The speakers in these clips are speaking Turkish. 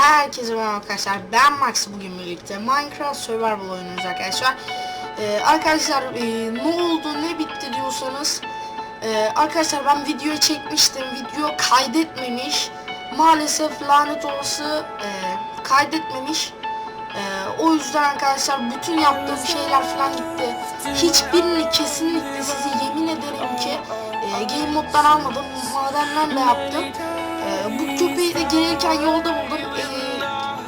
Herkese merhaba arkadaşlar. Ben Max bugün birlikte Minecraft Survival oynuyoruz arkadaşlar. Ee, arkadaşlar e, ne oldu ne bitti diyorsanız e, arkadaşlar ben video çekmiştim. Video kaydetmemiş. Maalesef lanet olası e, kaydetmemiş. E, o yüzden arkadaşlar bütün yaptığım şeyler falan gitti. Hiçbirini kesinlikle size yemin ederim ki e, game moddan almadım. Madenlerle yaptım. Ee, bu köpeği de gelirken yolda buldum.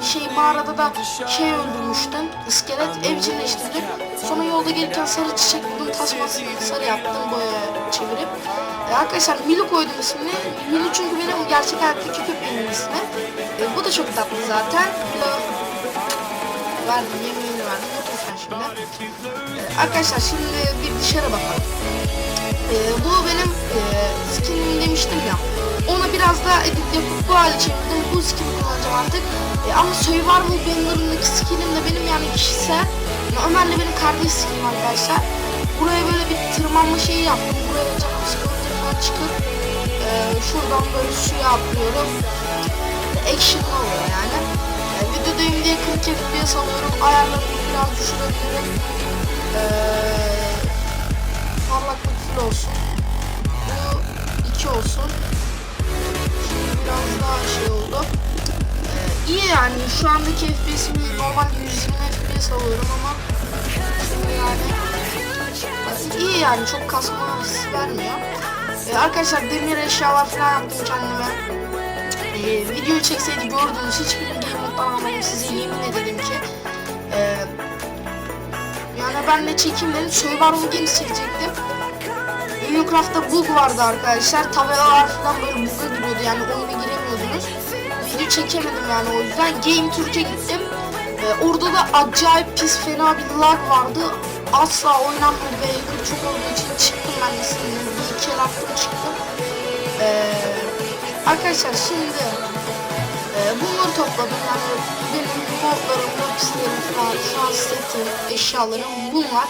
Şey mağarada da şey öldürmüştüm. İskelet evcilleştirdim. Sonra yolda gelirken sarı çiçek buldum. Tasmasını sarı yaptım boya çevirip. Ee, arkadaşlar Milo koydum ismini. Milo çünkü benim gerçek hayattaki köpeğimin ismi. Ee, bu da çok tatlı zaten. Milo verdim yemeğini verdim. Otur sen şimdi. Ee, arkadaşlar şimdi bir dışarı bakalım. Ee, bu benim e, skinim demiştim ya. Ona biraz daha edit yapıp bu hale çevirdim. Bu skini kullanacağım artık. E, ama Survival Banner'ındaki skinim de benim yani kişisel. Ömer'le benim kardeş skinim arkadaşlar. Buraya böyle bir tırmanma şeyi yaptım. Buraya canım sıkılınca falan çıkıp e, şuradan böyle suya atlıyorum. Action oluyor yani. E, videodayım diye 40 FPS alıyorum. Ayarlarımı biraz düşürebilirim. Eee parlaklık full olsun. İyi yani şu andaki FPS'imi normalde 120 FPS alıyorum ama yani iyi yani çok kasma hissi vermiyor. Ee, arkadaşlar demir eşyalar falan yaptım kendime. Ee, videoyu çekseydi gördüğünüz hiçbir game moddan almadım size yemin ederim ki. Ee, yani ben de çekeyim dedim. Survival Games çekecektim. Minecraft'ta bug vardı arkadaşlar. Tabelalar falan böyle bug'a giriyordu yani oyuna giremiyordunuz. Video çekemedim yani o yüzden. Game Türk'e gittim. Ee, orada da acayip pis fena lag vardı. Asla oynanmıyor ve yakın çok olduğu için çıktım ben de sinirlendim. Bir iki el attım çıktım. Ee, arkadaşlar şimdi e, bunları topladım. Yani benim modlarım, modslerim falan, şu eşyalarım bunlar.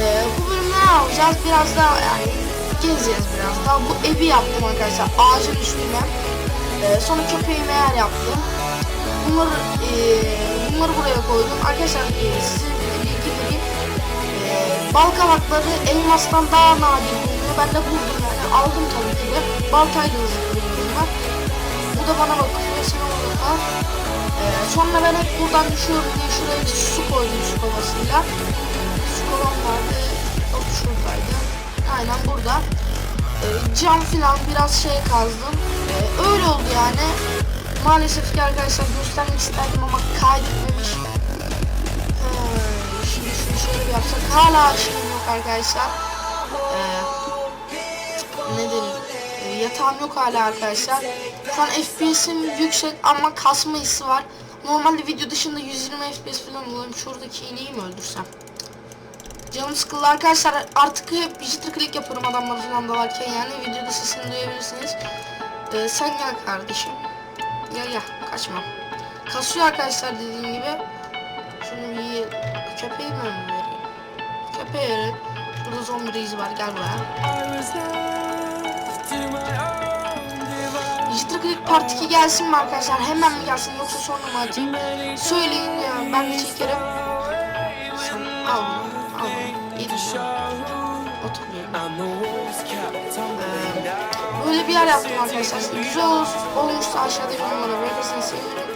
Ee, bu bölümde ne yapacağız? Biraz daha yani gezeceğiz biraz daha. Bu evi yaptım arkadaşlar ağacın üstüne. Ee, sonra köpeği meğer yaptım. Bunları e, bunları buraya koydum. Arkadaşlar e, size bilgi vereyim. E, bal kabakları elmastan daha nadir bulunuyor. Ben de buldum yani aldım tabii ki de. Baltayla hızlı bunlar. Bu da bana bakıyor. Sen orada kal. Ee, sonra ben hep buradan düşüyorum diye şuraya su koydum su kovasıyla. Su kovam vardı. Cam filan biraz şey kazdım. Ee, öyle oldu yani. Maalesef ki arkadaşlar göstermek isterdim ama kaydetmemiş. Ee, şimdi şunu şöyle bir yapsak. Hala şeyim yok arkadaşlar. Ee, ne denir? Ee, yatağım yok hala arkadaşlar. Şu an FPS'im yüksek ama kasma hissi var. Normalde video dışında 120 FPS falan oluyorum. Şuradaki ineği mi öldürsem? Canım sıkıldı arkadaşlar. Artık hep jitter click yapıyorum adamlar falan dalarken yani. Videoda sesini duyabilirsiniz. Ee, sen gel kardeşim. Gel gel kaçma. Kasıyor arkadaşlar dediğim gibi. Şunu bir köpeği mi vereyim? Köpeğe verelim. Burada zombi reis var gel buraya. Jitter Click Part 2 gelsin mi arkadaşlar? Hemen mi gelsin yoksa sonra mı atayım? Söyleyin ya ben de çekerim. Böyle bir yer yaptım arkadaşlar. Güzel ol, olmuşsa aşağıda yorumlara bırakırsanız sevinirim.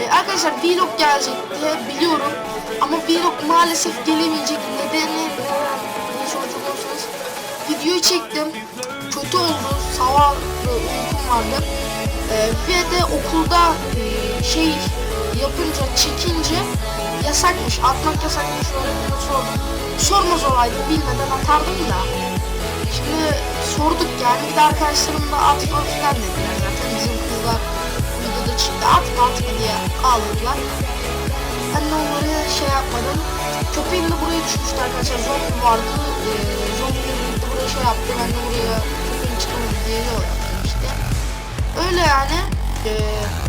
Ee, arkadaşlar vlog gelecek diye biliyorum. Ama vlog maalesef gelemeyecek. Nedeni ne soracak olursanız. Videoyu çektim. Kötü oldu. Sabah e, uykum vardı. Ee, ve de okulda e, şey yapınca çekince yasakmış. Atmak yasakmış. Öğretmene sordum. Sormaz olaydı. Bilmeden atardım da. Şimdi sorduk yani. Bir de arkadaşlarım da atma falan dediler zaten. Bizim kızlar videoda çıktı. Atma atma diye ağladılar. Ben de onları şey yapmadım. Köpeğim de buraya düşmüştü arkadaşlar. Zombi vardı. Ee, zombi buraya şey yaptı. Ben de buraya köpeğim çıkamadı diye yol yaptım işte. Öyle yani. Ee,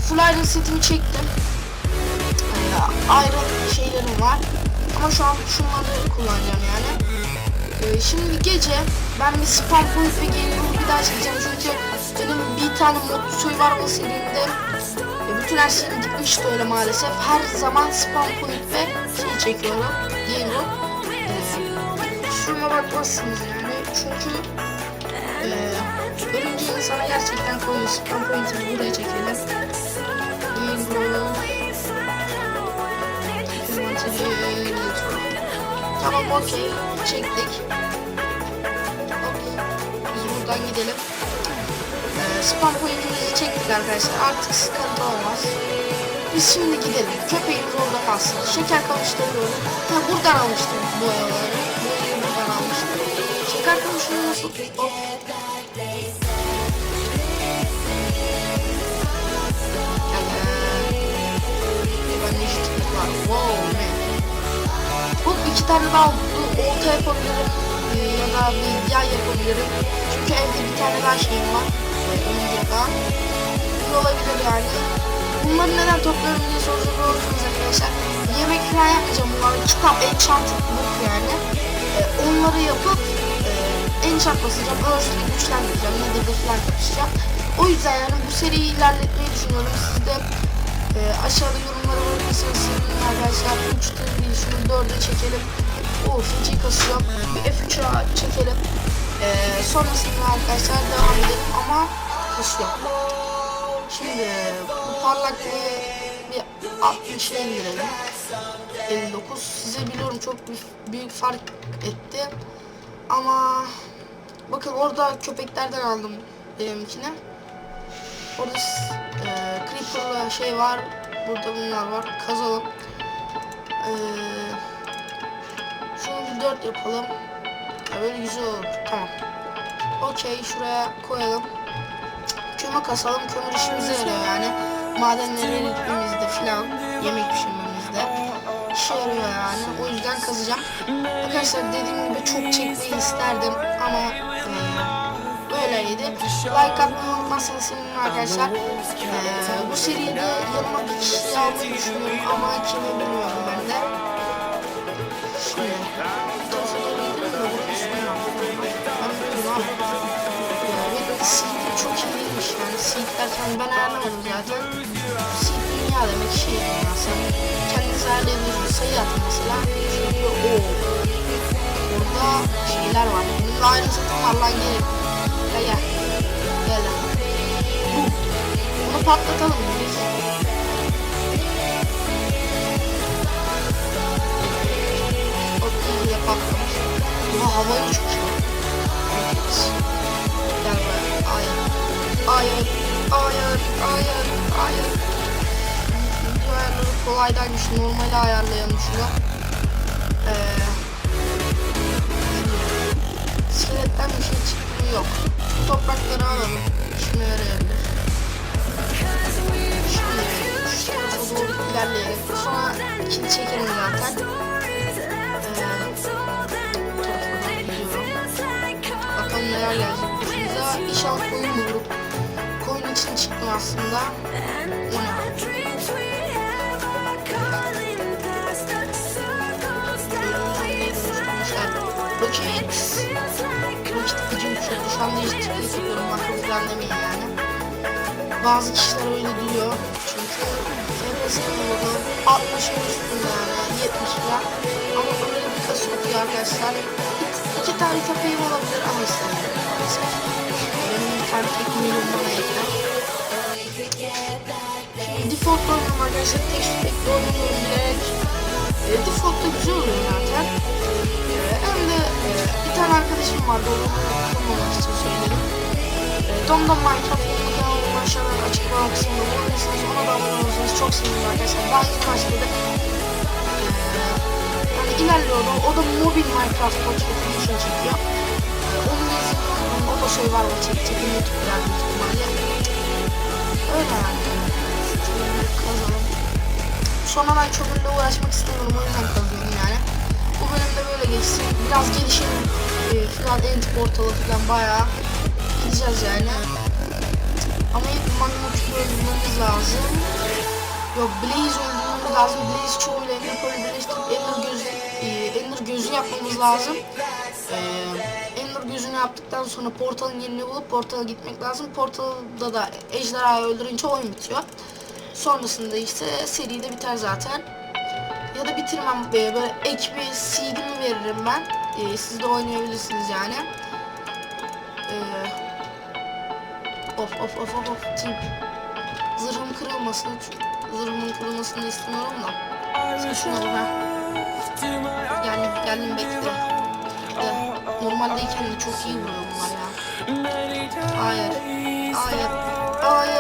full iron setimi çektim. İron şeylerim var. Ama şu an şunları kullanacağım yani. Ee, şimdi gece ben bir spam point ve room bir daha çekeceğim çünkü benim bir tane mod survival serimde e, bütün her seri gitmişti öyle maalesef. Her zaman spam point ve şey çekiyorum. Diego. Ee, kusuruma bakmazsınız yani. Çünkü e, ölünce insana gerçekten koyun spam point'i buraya çekelim. Diego. Tamam okey. Çektik. Biz buradan gidelim. Ee, spam pointimizi çektik arkadaşlar. Artık sıkıntı olmaz. Biz şimdi gidelim. Köpeğimiz orada kalsın. Şeker kamıştırıyorum. Ha buradan almıştım boyaları. Boyayı buradan almıştım. Şeker kamışını nasıl? Hop. Tane daha. Olta yapabilirim. Ee, ya da bir yay yapabilirim. Çünkü evde bir tane daha şeyim var. Oyuncak daha. Bu olabilir yani. Bunları neden topluyorum diye soracak olursunuz arkadaşlar. Yemek falan yapmayacağım bunlar. Kitap, enchanted book yani. Ee, onları yapıp e, enchant basacağım. Örsünü güçlendireceğim. Nether'da falan kapışacağım. O yüzden yani bu seriyi ilerletmeyi düşünüyorum. Siz de e, aşağıda yorumlara bırakırsanız sevinirim arkadaşlar. 3 değil şunu 4'e çekelim. O feci kasıyor. Bir F3'e çekelim. E, sonrasında arkadaşlar devam edelim ama kasıyor. Şimdi bu parlaklığı bir 60'a indirelim. 59. Size biliyorum çok büyük fark etti. Ama bakın orada köpeklerden aldım benimkine. Orada e, Creeper'la şey var. Burada bunlar var. Kazalım. E, şunu bir 4 yapalım. Ya böyle güzel olur. Tamam. Okey şuraya koyalım. Kömür kasalım. Kömür işimize yarıyor yani. Madenleri gitmemizde filan. Yemek pişirmemizde. İşe yarıyor yani. O yüzden kazacağım. Arkadaşlar dediğim gibi çok çekmeyi isterdim ama böyleydi. Like atmayı unutmazsanız arkadaşlar. E, bu seride yanıma bir kişi almayı düşünüyorum ama kimi bilmiyorum ben de. Şimdi seed'im çok iyi değilmiş yani. Seed ben ayarlamadım zaten. Seed dünya demek şey yani sen kendiniz ayarlayabilirsiniz. Sayı atın mesela. O Orada şeyler var. Bunun ayrı satın gelin. Gel gel. Gel lan. Bu. Bunu patlatalım biz. Çok iyi patlamış. Bu havayı uçmuş. Evet. Gel buraya. Hayır. Hayır. Hayır. Hayır. Hayır. Video ayarları kolaydaymış. Normali ayarlayalım şunu. Ee, İskeletten bir şey çıkmıyor yok. Bu toprakları alalım. İşime yarayabilir. Şimdi şu tarafa doğru ilerleyelim. Sonra ikili çekelim zaten. Ee. Bakalım neler gelecek başımıza. İnşallah koyun bulurum. Koyun için çıktım aslında. O ne? Roket. Şu hiç tıklık yapıyorum. Makroflar demeyin yani. Bazı kişiler öyle diyor. Çünkü FPS'nin oldu. 60'ın üstünde yani. 70 falan. Ama böyle bir kas yapıyor arkadaşlar. İki tane köpeğim olabilir ama istemiyorum. Benim bir tane tek milyon bana yeter. Şimdi default oynuyorum arkadaşlar. Tek sürekli oynuyorum direkt. E, default güzel oluyor zaten. Bir tane arkadaşım vardı. Onu kırmamak için söyledim. Dom'da Minecraft oyunu kanalım aşağıda açıklama kısmında bulabilirsiniz. Ona da abone olursanız çok sevinirim arkadaşlar. Daha yeni başladı. E, yani ilerliyordu. O da mobil Minecraft Minecraft için çekiyor. Onun izlediğim o da şey var mı çekecek. YouTube'da büyük ihtimalle. Öyle yani. Şöyle kazalım. Sonra ben kömürle uğraşmak istemiyorum o yüzden kazıyorum yani. Geçsin. Biraz gelişelim. E, filan end portalı filan bayağı gideceğiz yani. Ama ilk küpü öldürmemiz lazım. Yok Blaze öldürmemiz lazım. Blaze çoğuyla Ender Pearl'ü birleştirip Ender gözü, e, Ender gözü yapmamız lazım. E, Ender gözünü yaptıktan sonra portalın yerini bulup portala gitmek lazım. Portalda da ejderhayı öldürünce oyun bitiyor. Sonrasında işte seri de biter zaten. Ya da bitirmem e, böyle ek bir CD'mi veririm ben. E, siz de oynayabilirsiniz yani. E, of of of of of tip. Zırhım kırılmasın. Zırhımın kırılmasını istemiyorum da. Vur ha. Geldim bekle. De, normaldeyken de çok iyi vuruyor bunlar ya. Hayır. Hayır. Hayır.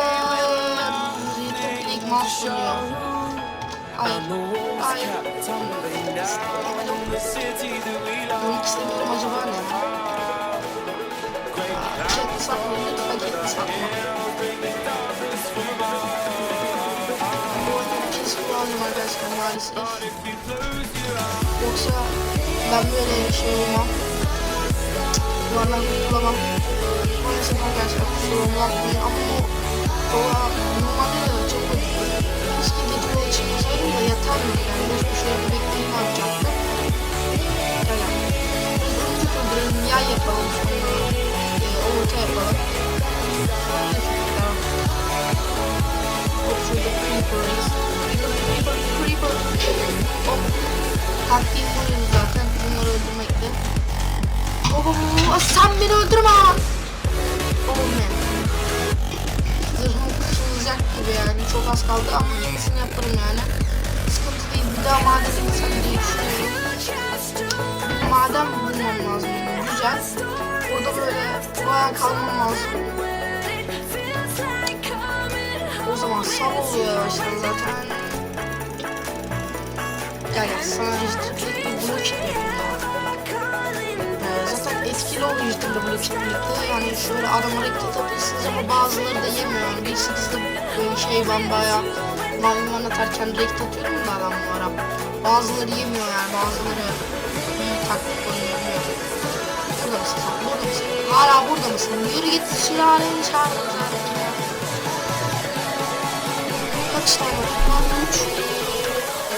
Retro League mahvoluyor. Hayır. Hayır. Demek istemiyorum acaba ne? Aa, Ketli satma lütfen ketli satma. Bu oyunu kesin kullandım arkadaşlar maalesef. Yoksa ben böyle şey olmam. Duvardan kurtulamam. Maalesef arkadaşlar kusuruma bakmayın ama o o normalde mı yani boş boş evde bekleyip ne gel. Biz önce öldürelim yay yapalım sonra e, orta yapalım. Hop şurada creeper'ız. Creeper, creeper, creeper. Hop. Taktiğim buydu zaten bunları öldürmekte. Sen beni öldürme. Oh man. Zırhım kırılacak gibi yani çok az kaldı ama yenisini yaparım yani. Sıkıntı değil bir daha maden insan diye düşünüyorum. Maden bulmam lazım güzel. Orada böyle bayağı kalmam lazım. O zaman sabah oluyor yavaştan zaten. Gel gel sana yapayım ya. Ee, zaten etkili oluyor işte blok birlikte. Yani şöyle adamı hareket atıyorsunuz ama bazıları da yemiyor. Yani bir sekizde böyle şey ben bayağı maymunlarına atarken direkt atıyorum da adamlara. Bazıları yemiyor yani bazıları iyi taktik oynayabiliyor. Burada mısın sen? Burada mısın? Hala burada mısın? Yürü git sülaleni çağırın zaten. Kaç tane var? Üç.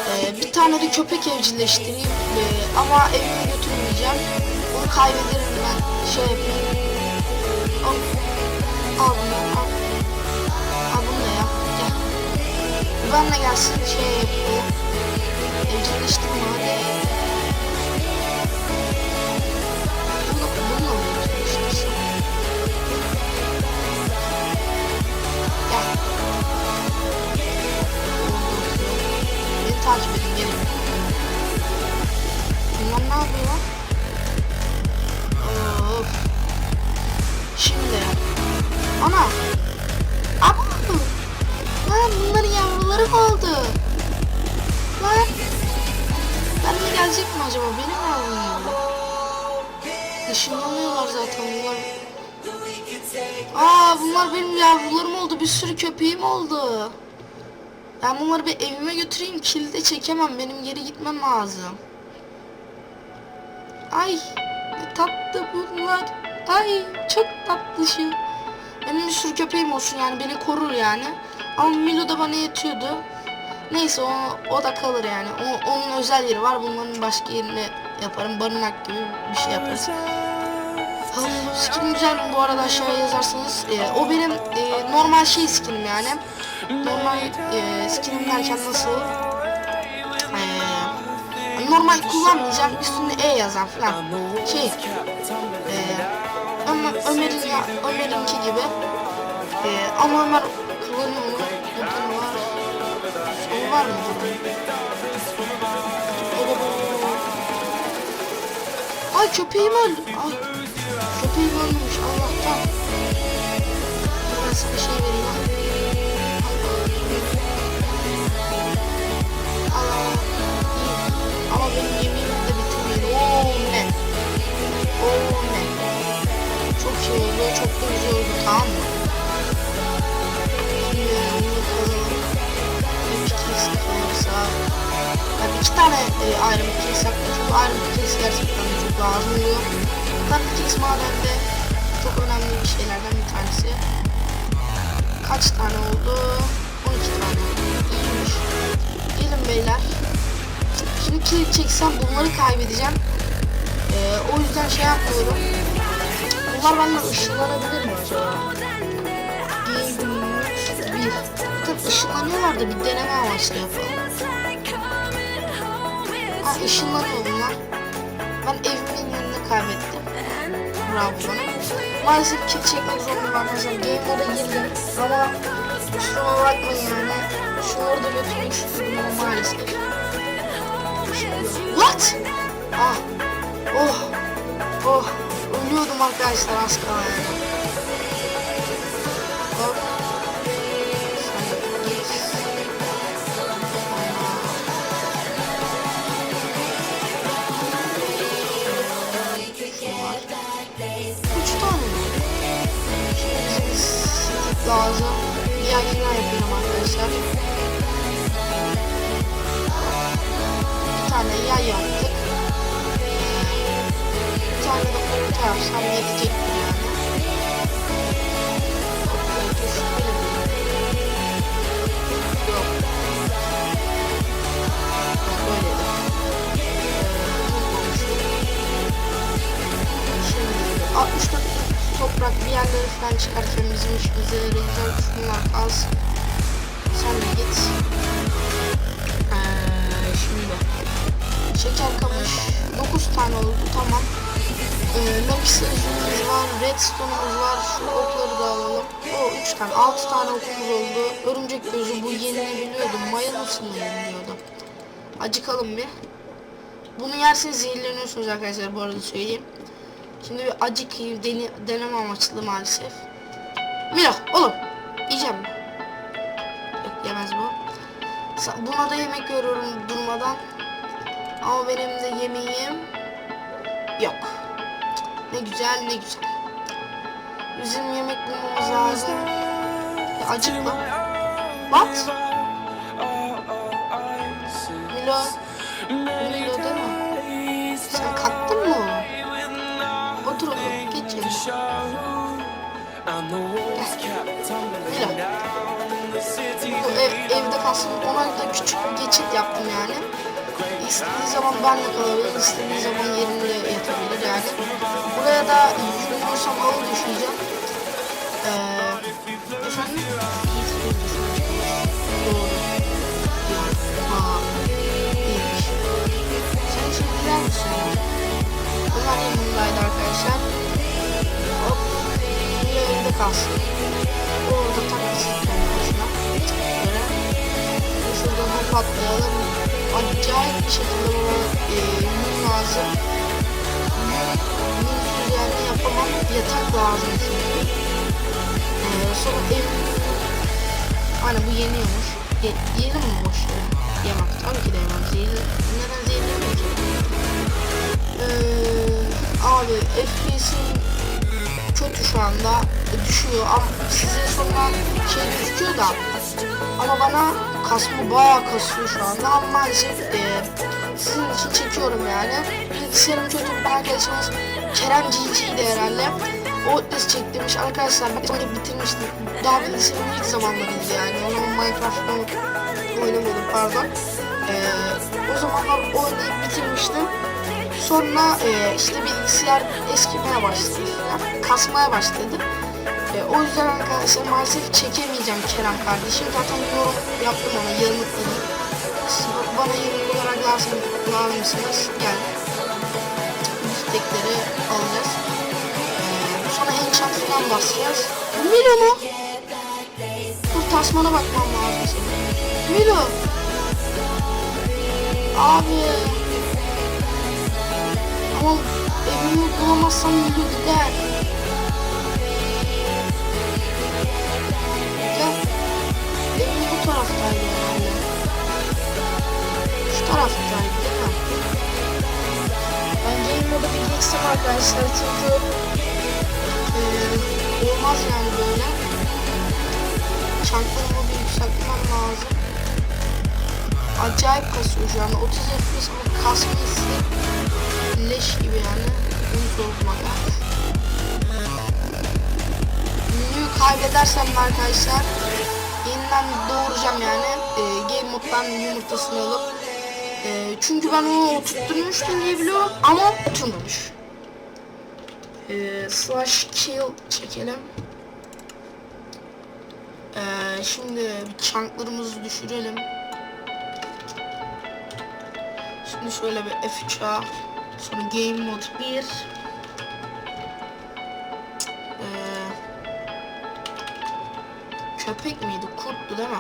Ee, bir tane de köpek evcilleştireyim Ee, ama evime götürmeyeceğim. Onu kaybederim ben. Şey yapayım. Al, al bunu Bu benimle gelsin şey yapayım. Evcilleştirme hadi. Bunu, bununla mı evcilleştirsin? Gel. Beni takip edin gelin. Bunlar ne yapıyor? Of. Şimdi. Ana. Gelecek mi acaba? Benim yavrum mu? Işınlanıyorlar zaten bunlar. Aa bunlar benim yavrularım oldu. Bir sürü köpeğim oldu. Ben bunları bir evime götüreyim. Kilide çekemem. Benim geri gitmem lazım. Ay ne tatlı bunlar. Ay çok tatlı şu. Benim bir sürü köpeğim olsun yani beni korur yani. Ama Milo da bana yetiyordu. Neyse o, o da kalır yani. O, onun özel yeri var. Bunların başka yerini yaparım. Barınak gibi bir şey yaparız. Skin güzel bu arada aşağıya yazarsanız. Ee, o benim e, normal şey skinim yani. Normal e, skinim derken nasıl? Ee, normal kullanmayacağım. Üstünde E yazan falan. Şey. E, Ömer, Ömer'in Ömer'inki gibi. E, ama Ömer kullanıyor mu? Ne var? Mı? Ay köpeğim öldü. Ay köpeğim ölmüş iki tane e, bir case yaptım. Çünkü bir case gerçekten çok lazım oluyor. Tabii bir case madende çok önemli bir şeylerden bir tanesi. Kaç tane oldu? 12 tane oldu. İyiymiş. Gelin beyler. Şimdi kill çeksem bunları kaybedeceğim. Ee, o yüzden şey yapmıyorum. Bunlar benden ışınlanabilir mi acaba? Bir. Zaten ışınlanıyorlar da bir deneme amaçlı yapalım. Ha ışınlanıyor bunlar. Ben evimin yönünü kaybettim. Bravo bana. Maalesef kill çekmek zorundayım arkadaşlar. Game moda girdim ama kusuruma bakmayın yani. Şunları da götürmek istedim ama maalesef. What? Ah. Oh. Oh. Ölüyordum arkadaşlar az kala yani. Lazım. Yakından yapıyorum arkadaşlar. Bir tane yay yaptık. Bir tane de orta yapsam yetecektir toprak bir yerleri falan çıkarken bizim işimize yarayacak şunlar az. Sen de git. Ee, şimdi şeker kamış 9 tane oldu tamam. Ee, Lapis lazulimiz var, redstone'umuz var. Şu okları da alalım. O 3 tane, 6 tane okumuz oldu. Örümcek gözü bu yenilebiliyordum. Maya nasıl mı yeniliyordu? Acıkalım bir. Bunu yerseniz zehirleniyorsunuz arkadaşlar bu arada söyleyeyim. Şimdi bir acık yiyeyim, dene, deneme amaçlı maalesef. Mira oğlum yiyeceğim mi? Yok yemez bu. Buna da yemek veriyorum durmadan. Ama benim de yemeğim yok. Ne güzel ne güzel. Bizim yemek bulmamız lazım. Ya acıkma. What? Milo Bu ev, evde kalsın. Ona da küçük bir geçit yaptım yani. İstediği zaman benle kalabilir, istediği zaman yerinde yatabilir yani. Buraya da yürüyorsam halı düşeceğim. Ee, efendim? Doğru. Ha, iyiymiş. Sen şimdi gider misin? Ömer yanımdaydı arkadaşlar. Evde kalsın. Orada takılsın kendisine. Böyle. Şurada hop atlayalım. Acayip bir şekilde bana e, yün lazım. Yünsüz yani yapamam. Yatak lazım çünkü. E, sonra ev... Hani bu yeniyormuş. Ye, yiyelim mi boş yere? Yemem. Tabii ki de yemem. Zehirli. Neden zehirlemeyeceğim? Eee abi FPS'in kötü şu anda düşüyor. Ama size sonra şey gözüküyor da. Ama bana kasma bayağı kasıyor şu anda. Ama maalesef e, sizin için çekiyorum yani. Bilgisayarım kötü. Bir arkadaşımız Kerem GG'ydi herhalde o çek demiş. Arkadaşlar ben onu bitirmiştim. Daha bilgisayarın ilk zamanlarıydı yani. O zaman Minecraft'ta oynamadım pardon. E, o zamanlar oynayıp bitirmiştim. Sonra e, işte bilgisayar eskimeye başladı falan, kasmaya başladı. E, o yüzden arkadaşlar maalesef çekemeyeceğim Kerem kardeşim. Zaten yorum yaptım ona yanıtladım. Bana yanıt olarak lazım, lazımsınız. Gel. Müstekleri alacağız. E, sonra enchant falan basacağız. Milo mu? Dur tasmana bakmam lazım. Milo. Abi. Ama evimi bulamazsam yürü gider. Gel. Evim bu taraftaydı herhalde. Şu taraftaydı değil mi? Ben game moda bir geçsem arkadaşlar çünkü eee, olmaz yani böyle. Çantamı bir yükseltmem lazım. Acayip kasıyor şu an. 30 FPS hissi leş gibi yani. Bunu yani. Menüyü kaybedersem de arkadaşlar yeniden doğuracağım yani. Ee, game moddan yumurtasını alıp ee, çünkü ben onu oturtturmuştum diye biliyorum ama oturmamış. Ee, slash kill çekelim. Ee, şimdi çanklarımızı düşürelim. Şimdi şöyle bir F3'a sonra Game Mode 1 ee, Köpek miydi? Kurttu değil mi?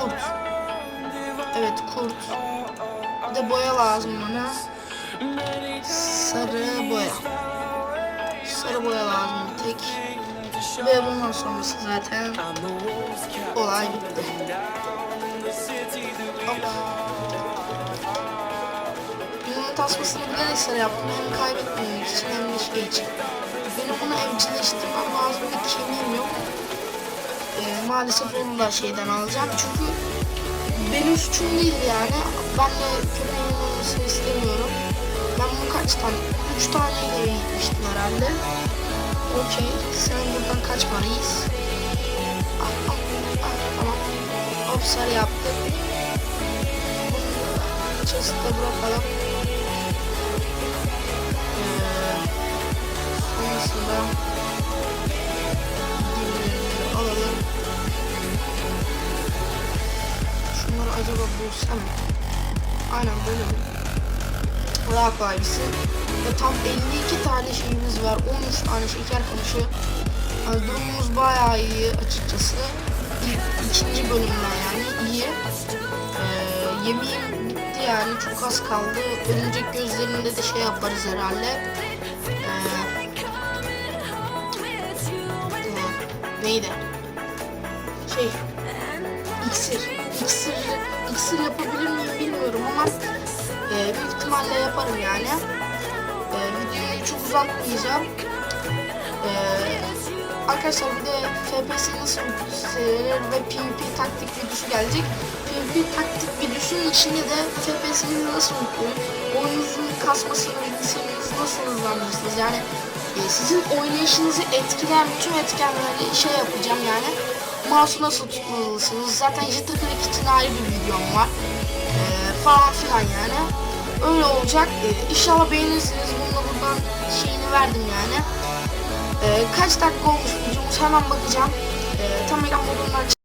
Kurt. Evet kurt. Bir de boya lazım bana. Sarı boya. Sarı boya lazım bir tek. Ve bundan sonrası zaten olay bitti. Hop. Tasmasını bilerek sarı yaptım. Hem kaybetmemek için hem de şey için. Benim bunu evcilleştirmem lazım. Bir kemiğim yok. Ee, maalesef onu da şeyden alacağım. Çünkü benim suçum değil yani. Ben de köpeğin olmasını istemiyorum. Ben bunu kaç tane? 3 taneyle gitmiştim herhalde. Okey. Sen buradan kaçmalıyız. Ah, ah, ah, tamam. Sarı yaptık. Bunu chest'e bırakalım. Sonrasında diğerlerini alalım. Şunları acaba bulsam? Aynen böyle mi? Daha kolaylısı. Ve tam 52 tane şeyimiz var. 13 tane şeker kamışı. Yani durumumuz bayağı iyi açıkçası. İlk, ikinci bölümden yani iyi. Ee, yemeğim bitti yani çok az kaldı. Örümcek gözlerinde de şey yaparız herhalde. Neydi? Şey iksir. İksir, iksir yapabilir miyim bilmiyorum ama e, büyük ihtimalle yaparım yani. E, videoyu çok uzatmayacağım. E, arkadaşlar bir de FPS nasıl yükselir ve PvP taktik videosu gelecek. PvP taktik videosunun içinde de FPS'inizi nasıl yüklenir, oyununuzun kasmasını, bilgisayarınızı nasıl hızlandırırsınız yani sizin oynayışınızı etkileyen bütün etkenleri şey yapacağım yani. Mouse'u nasıl tutmalısınız? Zaten jitter click için ayrı bir videom var. Ee, falan filan yani. Öyle olacak. Ee, inşallah beğenirsiniz. Bununla buradan şeyini verdim yani. Ee, kaç dakika olmuş videomuz hemen bakacağım. Ee, tam ekran modundan